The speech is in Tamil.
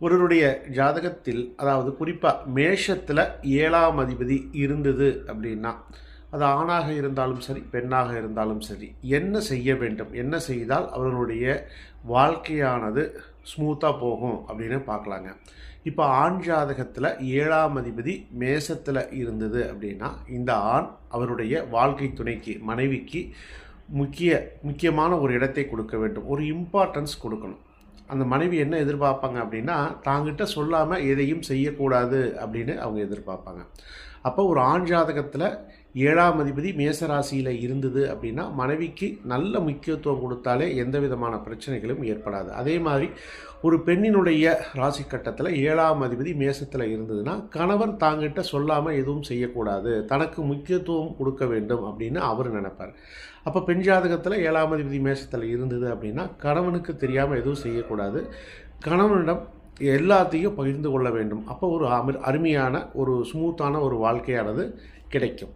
ஒருவருடைய ஜாதகத்தில் அதாவது குறிப்பாக மேஷத்தில் ஏழாம் அதிபதி இருந்தது அப்படின்னா அது ஆணாக இருந்தாலும் சரி பெண்ணாக இருந்தாலும் சரி என்ன செய்ய வேண்டும் என்ன செய்தால் அவர்களுடைய வாழ்க்கையானது ஸ்மூத்தாக போகும் அப்படின்னு பார்க்கலாங்க. இப்போ ஆண் ஜாதகத்தில் ஏழாம் அதிபதி மேசத்தில் இருந்தது அப்படின்னா இந்த ஆண் அவருடைய வாழ்க்கை துணைக்கு மனைவிக்கு முக்கிய முக்கியமான ஒரு இடத்தை கொடுக்க வேண்டும் ஒரு இம்பார்ட்டன்ஸ் கொடுக்கணும். அந்த மனைவி என்ன எதிர்பார்ப்பாங்க அப்படின்னா தாங்கிட்ட சொல்லாமல் எதையும் செய்யக்கூடாது அப்படின்னு அவங்க எதிர்பார்ப்பாங்க. அப்போ ஒரு ஆண் ஜாதகத்தில் ஏழாம் அதிபதி மேசராசியில் இருந்தது அப்படின்னா மனைவிக்கு நல்ல முக்கியத்துவம் கொடுத்தாலே எந்த விதமான பிரச்சனைகளும் ஏற்படாது. அதே மாதிரி ஒரு பெண்ணினுடைய ராசி கட்டத்தில் ஏழாம் அதிபதி மேசத்தில் இருந்ததுன்னா கணவன் தாங்கிட்ட சொல்லாமல் எதுவும் செய்யக்கூடாது. தனக்கு முக்கியத்துவம் கொடுக்க வேண்டும் அப்படின்னு அவர் நினைப்பார். அப்போ பெண் ஜாதகத்தில் ஏழாம் அதிபதி மேசத்தில் இருந்தது அப்படின்னா கணவனுக்கு தெரியாமல் எதுவும் செய்யக்கூடாது. கணவனிடம் எல்லாத்தையும் பகிர்ந்து கொள்ள வேண்டும். அப்போ ஒரு அமர் அருமையான ஒரு ஸ்மூத்தான ஒரு வாழ்க்கையானது கிடைக்கும்.